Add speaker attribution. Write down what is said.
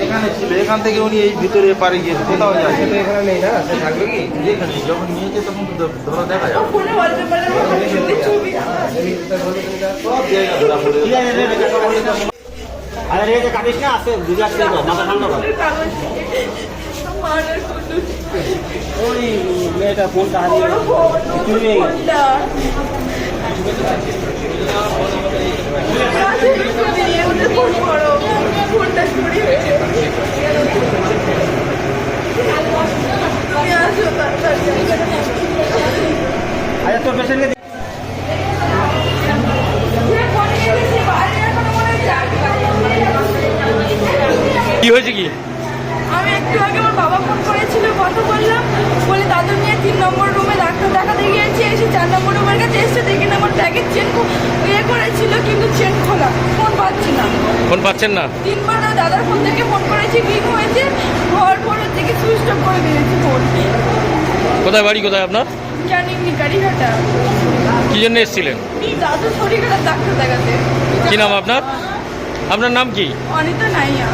Speaker 1: এখানে এখান থেকে উনি এই ভিতরে পারে গিয়েছে কোথাও যায়
Speaker 2: এখানে নেই না? থাকবে কি?
Speaker 1: যেখানে যখন নিয়েছে তখন ধরা দেখা যাবে।
Speaker 2: আরে রে কাটিস না আছে বুঝে মাথা ঠান্ডা কর ওই মেয়েটা ফোনটা হারিয়ে
Speaker 3: বড় ফোন
Speaker 2: চুরি হয়ে গেছে
Speaker 3: ফোনটা দিয়ে ওটা ফোন করো ফোনটা চুরি হয়েছে তুমি আসো তাড়াতাড়ি
Speaker 2: আরে তোর পেশেন্টকে
Speaker 4: কি হয়েছে কি
Speaker 3: আমি একটু আগে আমার বাবা ফোন করেছিল কথা বললাম। বলে দাদু নিয়ে তিন নম্বর রুমে ডাক্তার দেখাতে গিয়েছি এসে চার নম্বর রুমের কাছে এসে দেখি না আমার ব্যাগের চেন ইয়ে করেছিল কিন্তু চেন খোলা ফোন পাচ্ছি না।
Speaker 4: ফোন পাচ্ছেন না?
Speaker 3: তিনবার না দাদার ফোন থেকে ফোন করেছি রিং হয়েছে ঘর পর হচ্ছে কি সুইচ অফ করে দিয়েছি ফোন
Speaker 4: কোথায় বাড়ি কোথায় আপনার?
Speaker 3: জানি গাড়িঘাটা
Speaker 4: কি জন্য এসেছিলেন?
Speaker 3: দাদু শরীর খারাপ ডাক্তার দেখাতে।
Speaker 4: কি নাম আপনার? আপনার নাম কি?
Speaker 3: অনিতা নাইয়া।